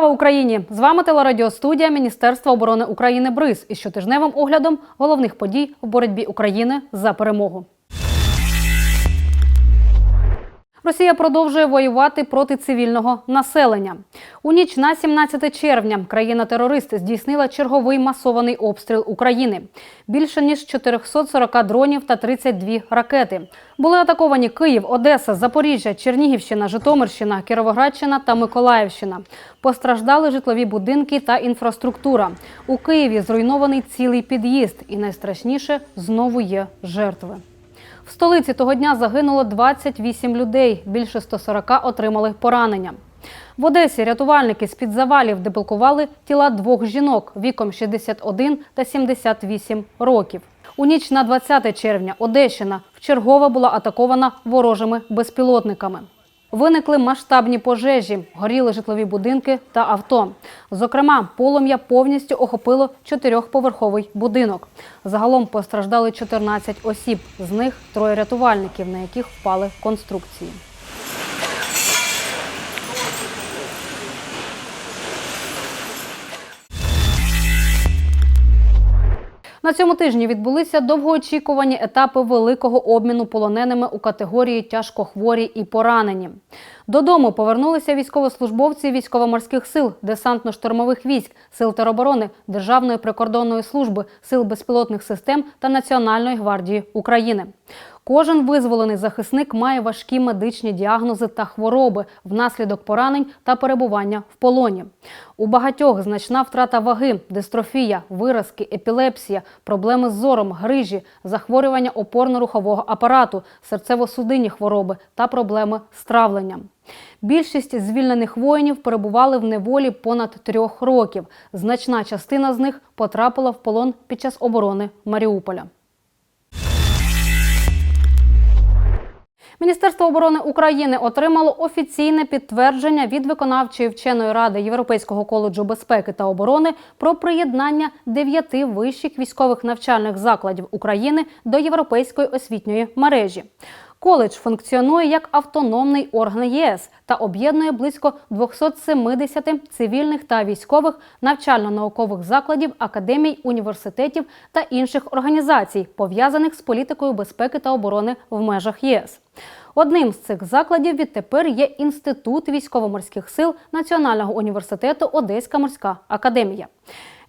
Слава Україні! З вами телерадіостудія Міністерства оборони України БРИЗ із щотижневим оглядом головних подій в боротьбі України за перемогу. Росія продовжує воювати проти цивільного населення. У ніч на 17 червня країна-терорист здійснила черговий масований обстріл України. Більше ніж 440 дронів та 32 ракети. Були атаковані Київ, Одеса, Запоріжжя, Чернігівщина, Житомирщина, Кіровоградщина та Миколаївщина. Постраждали житлові будинки та інфраструктура. У Києві зруйнований цілий під'їзд. І найстрашніше знову є жертви. Столиці того дня загинуло 28 людей, більше 140 отримали поранення. В Одесі рятувальники з-під завалів деблокували тіла двох жінок віком 61 та 78 років. У ніч на 20 червня Одещина вчергове була атакована ворожими безпілотниками. Виникли масштабні пожежі, горіли житлові будинки та авто. Зокрема, полум'я повністю охопило чотирьохповерховий будинок. Загалом постраждали 14 осіб, з них троє рятувальників, на яких впали конструкції. На цьому тижні відбулися довгоочікувані етапи великого обміну полоненими у категорії тяжкохворі і поранені. Додому повернулися військовослужбовці військово-морських сил, десантно-штурмових військ, сил тероборони, Державної прикордонної служби, сил безпілотних систем та Національної гвардії України. Кожен визволений захисник має важкі медичні діагнози та хвороби внаслідок поранень та перебування в полоні. У багатьох значна втрата ваги, дистрофія, виразки, епілепсія, проблеми з зором, грижі, захворювання опорно-рухового апарату, серцево-судинні хвороби та проблеми з травленням. Більшість звільнених воїнів перебували в неволі понад трьох років. Значна частина з них потрапила в полон під час оборони Маріуполя. Міністерство оборони України отримало офіційне підтвердження від виконавчої вченої ради Європейського коледжу безпеки та оборони про приєднання дев'яти вищих військових навчальних закладів України до європейської освітньої мережі. Коледж функціонує як автономний орган ЄС та об'єднує близько 270 цивільних та військових навчально-наукових закладів, академій, університетів та інших організацій, пов'язаних з політикою безпеки та оборони в межах ЄС. Одним з цих закладів відтепер є Інститут військово-морських сил Національного університету Одеська морська академія.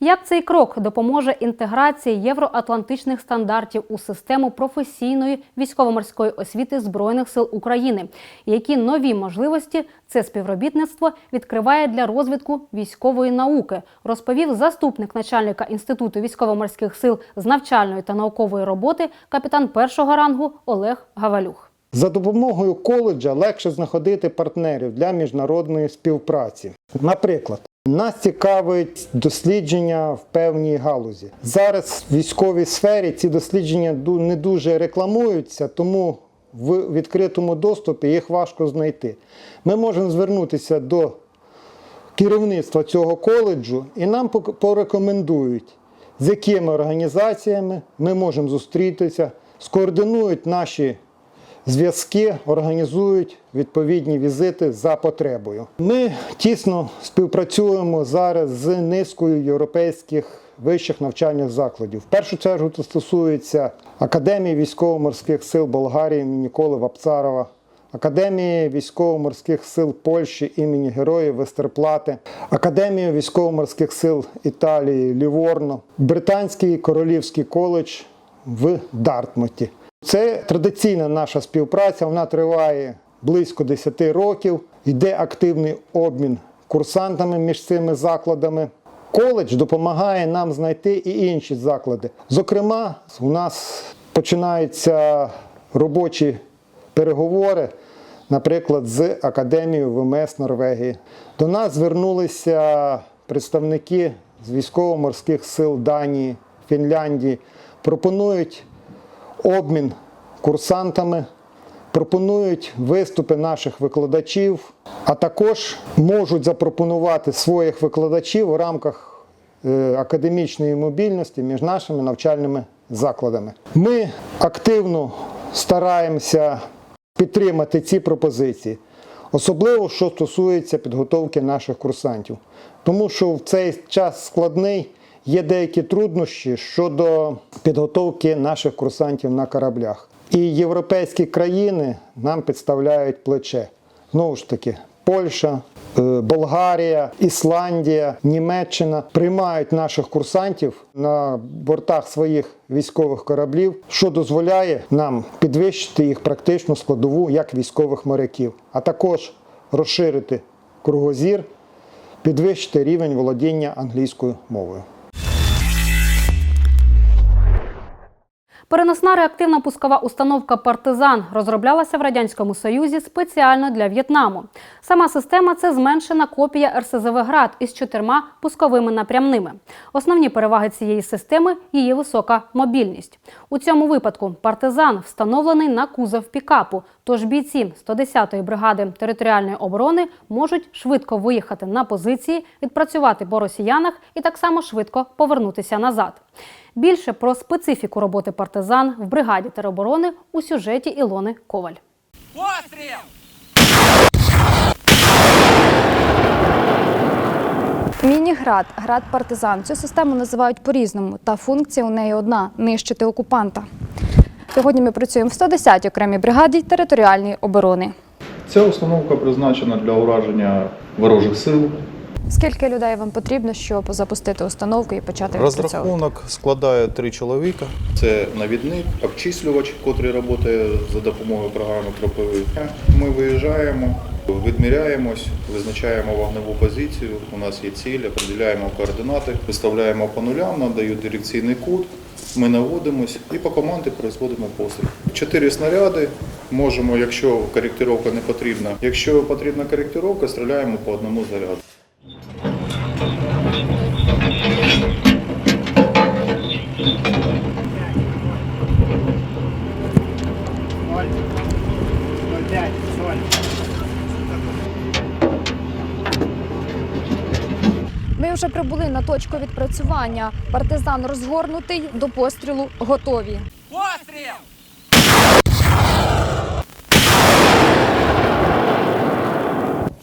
Як цей крок допоможе інтеграції євроатлантичних стандартів у систему професійної військово-морської освіти Збройних сил України? Які нові можливості це співробітництво відкриває для розвитку військової науки? Розповів заступник начальника інституту військово-морських сил з навчальної та наукової роботи, капітан першого рангу Олег Гавалюх. За допомогою коледжа легше знаходити партнерів для міжнародної співпраці. Наприклад, нас цікавить дослідження в певній галузі. Зараз в військовій сфері ці дослідження не дуже рекламуються, тому в відкритому доступі їх важко знайти. Ми можемо звернутися до керівництва цього коледжу і нам порекомендують, з якими організаціями ми можемо зустрітися, скоординують наші зв'язки, організують відповідні візити за потребою. Ми тісно співпрацюємо зараз з низкою європейських вищих навчальних закладів. В першу чергу це стосується Академії військово-морських сил Болгарії імені Ніколи Вапцарова. Академії військово-морських сил Польщі імені Героїв Вестерплати, Академію військово-морських сил Італії Ліворно, Британський королівський коледж в Дартмуті. Це традиційна наша співпраця. Вона триває близько 10 років. Йде активний обмін курсантами між цими закладами. Коледж допомагає нам знайти і інші заклади. Зокрема, у нас починаються робочі переговори, наприклад, з Академією ВМС Норвегії. До нас звернулися представники з військово-морських сил Данії, Фінляндії. Пропонують обмін курсантами, пропонують виступи наших викладачів, а також можуть запропонувати своїх викладачів у рамках е, академічної мобільності між нашими навчальними закладами. Ми активно стараємося підтримати ці пропозиції. Особливо, що стосується підготовки наших курсантів. Тому що в цей час складний є деякі труднощі щодо підготовки наших курсантів на кораблях. І європейські країни нам підставляють плече. Знову ж таки, Польща, е, Болгарія, Ісландія, Німеччина приймають наших курсантів на бортах своїх військових кораблів, що дозволяє нам підвищити їх практичну складову як військових моряків, а також розширити кругозір, підвищити рівень володіння англійською мовою. Переносна реактивна пускова установка Партизан розроблялася в радянському союзі спеціально для В'єтнаму. Сама система це зменшена копія РСЗВ град із чотирма пусковими напрямними. Основні переваги цієї системи її висока мобільність. У цьому випадку партизан встановлений на кузов пікапу. Тож бійці 110-ї бригади територіальної оборони можуть швидко виїхати на позиції, відпрацювати по росіянах і так само швидко повернутися назад. Більше про специфіку роботи партизан в бригаді тероборони у сюжеті Ілони Коваль. Постріл! Міні-град, град партизан. Цю систему називають по-різному, та функція у неї одна нищити окупанта. Сьогодні ми працюємо в 110-й окремій бригаді територіальної оборони. Ця установка призначена для ураження ворожих сил. Скільки людей вам потрібно, щоб запустити установку і почати? Розрахунок складає три чоловіка. Це навідник, обчислювач, котрий працює за допомогою програми Кропивий. Ми виїжджаємо, відміряємось, визначаємо вогневу позицію. У нас є ціль, определяємо координати, виставляємо по нулям, нам дають дирекційний кут. Ми наводимось і по команді производимо постріл. Чотири снаряди. Можемо, якщо коректировка не потрібна. Якщо потрібна коректировка, стріляємо по одному заряду. Ми вже прибули на точку відпрацювання. Партизан розгорнутий, до пострілу готові. Постріл!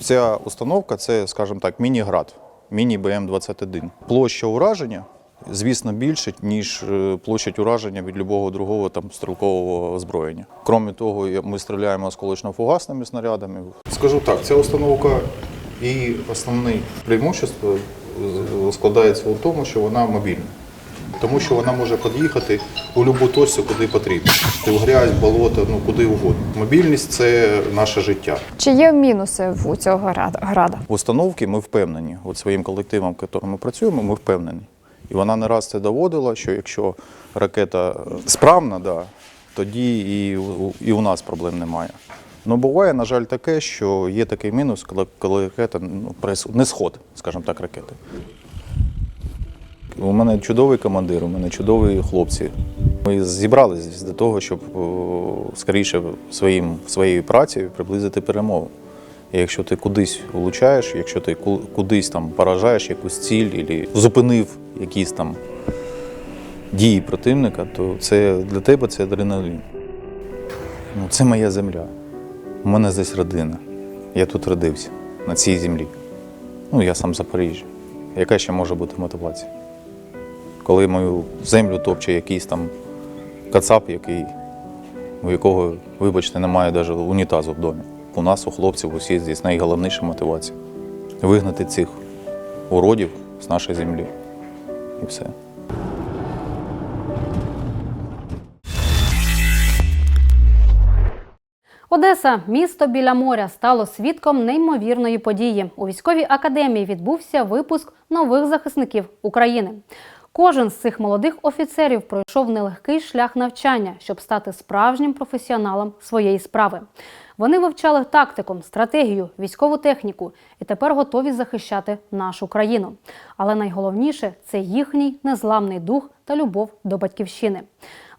Ця установка це, скажімо так, міні-град, міні-БМ-21. Площа ураження, звісно, більше, ніж е, площа ураження від любого другого там, стрілкового озброєння. Крім того, ми стріляємо осколочно-фугасними снарядами. Скажу так, ця установка і основне преимущество складається у тому, що вона мобільна. Тому що вона може під'їхати у будь-яку точку, куди потрібно. Ти в грязь, болото, ну куди угодно. Мобільність це наше життя. Чи є мінуси в у цього града- града? В установці ми впевнені, от своїм колективом, в якому ми працюємо, ми впевнені. І вона не раз це доводила, що якщо ракета е, справна, да, тоді і, і у нас проблем немає. Ну, буває, на жаль, таке, що є такий мінус, коли, коли ракета ну, не сход, скажімо так, ракети. У мене чудовий командир, у мене чудові хлопці. Ми зібралися для того, щоб скоріше своїм, своєю працею приблизити перемогу. І якщо ти кудись влучаєш, якщо ти кудись там поражаєш якусь ціль, або зупинив якісь там дії противника, то це для тебе це адреналін. Ну, це моя земля. У мене здесь родина. Я тут родився, на цій землі. Ну, я сам Запоріжжя. Яка ще може бути мотивація? Коли мою землю топче якийсь там кацап, який, у якого, вибачте, немає навіть унітазу в домі. У нас, у хлопців, усіх здесь найголовніша мотивація вигнати цих уродів з нашої землі. І все. Одеса, місто біля моря, стало свідком неймовірної події. У військовій академії відбувся випуск нових захисників України. Кожен з цих молодих офіцерів пройшов нелегкий шлях навчання, щоб стати справжнім професіоналом своєї справи. Вони вивчали тактику, стратегію, військову техніку і тепер готові захищати нашу країну. Але найголовніше це їхній незламний дух та любов до батьківщини.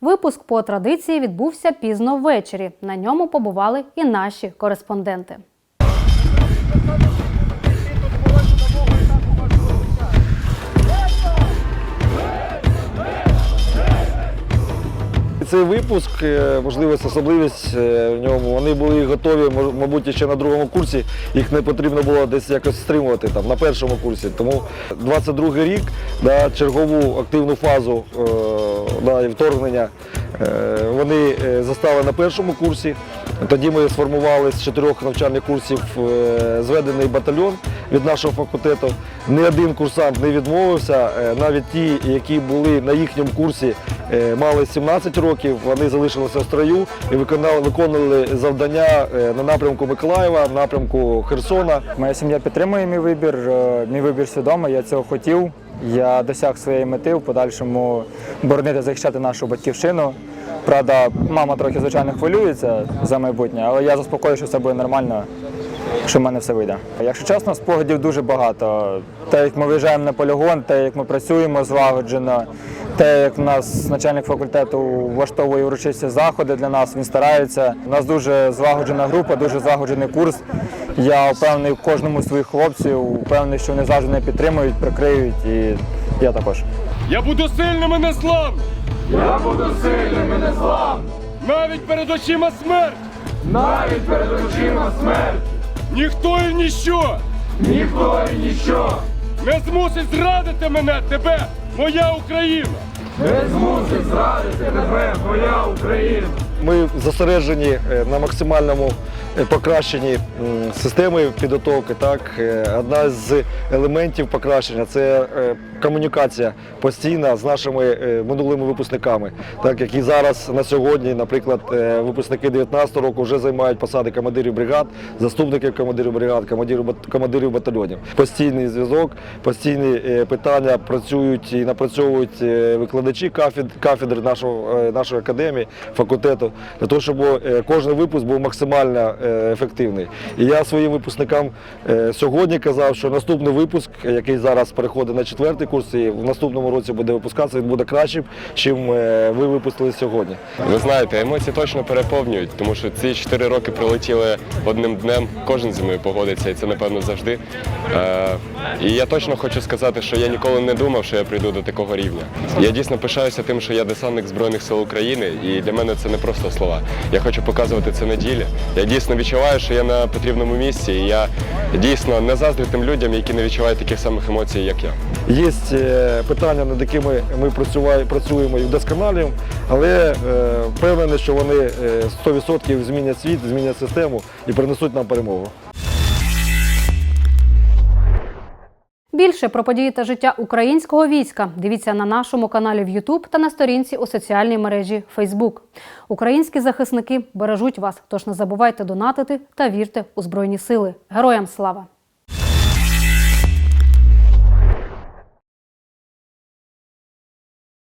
Випуск по традиції відбувся пізно ввечері. На ньому побували і наші кореспонденти. Цей випуск, е, можливість, особливість е, в ньому, вони були готові, мабуть, ще на другому курсі. Їх не потрібно було десь якось стримувати там, на першому курсі. Тому 22 рік, да, чергову активну фазу е, да, вторгнення вони застали на першому курсі. Тоді ми сформували з чотирьох навчальних курсів зведений батальйон від нашого факультету. Ні один курсант не відмовився. Навіть ті, які були на їхньому курсі, мали 17 років, вони залишилися в строю і виконали, виконували завдання е, на напрямку Миколаєва, напрямку Херсона. Моя сім'я підтримує мій вибір. е, Мій вибір свідомий, я цього хотів. Я досяг своєї мети в подальшому боронити, захищати нашу батьківщину. Правда, мама трохи звичайно хвилюється за майбутнє, але я заспокоюю, що все буде нормально, що в мене все вийде. Якщо чесно, спогадів дуже багато. Те, як ми виїжджаємо на полігон, те, як ми працюємо злагоджено, те, як у нас начальник факультету влаштовує урочисті заходи для нас, він старається. У нас дуже злагоджена група, дуже злагоджений курс. Я впевнений в кожному своїх хлопців, впевнений, що вони завжди мене підтримують, прикриють, і я також. Я буду сильним і незламним! Я буду сильним і незламним! Навіть перед очима смерть! Навіть перед очима смерть! Ніхто і ніщо! Ніхто і ніщо! Не змусить зрадити мене, тебе, моя Україна! Не змусить зрадити тебе, моя Україна! Ми зосереджені е, на максимальному е, покращенні м, системи підготовки. Так, Е, одна з елементів покращення це е, комунікація постійна з нашими минулими випускниками, так які зараз на сьогодні, наприклад, випускники 19-го року вже займають посади командирів бригад, заступників командирів бригад, командирів командирів батальйонів. Постійний зв'язок, постійні питання працюють і напрацьовують викладачі кафедр, кафедр нашого, нашої академії, факультету, для того, щоб кожен випуск був максимально ефективний. І я своїм випускникам е, сьогодні казав, що наступний випуск, який зараз переходить на четвертий курс, і в наступному році буде випускатися, він буде кращим, чим е, ви випустили сьогодні. Ви знаєте, емоції точно переповнюють, тому що ці чотири роки прилетіли одним днем. Кожен зі мною погодиться, і це напевно завжди. Е, і я точно хочу сказати, що я ніколи не думав, що я прийду до такого рівня. Я дійсно пишаюся тим, що я десантник Збройних сил України, і для мене це не просто слова. Я хочу показувати це на ділі. Я дійсно відчуваю, що я на потрібному місці, і я дійсно не заздрю тим людям, які не відчувають таких самих емоцій, як я. Є е, питання, над якими ми працюємо і вдосконалюємо, але е, впевнений, що вони е, 100% змінять світ, змінять систему і принесуть нам перемогу. Більше про події та життя українського війська дивіться на нашому каналі в YouTube та на сторінці у соціальній мережі Facebook. Українські захисники бережуть вас, тож не забувайте донатити та вірте у Збройні Сили. Героям слава!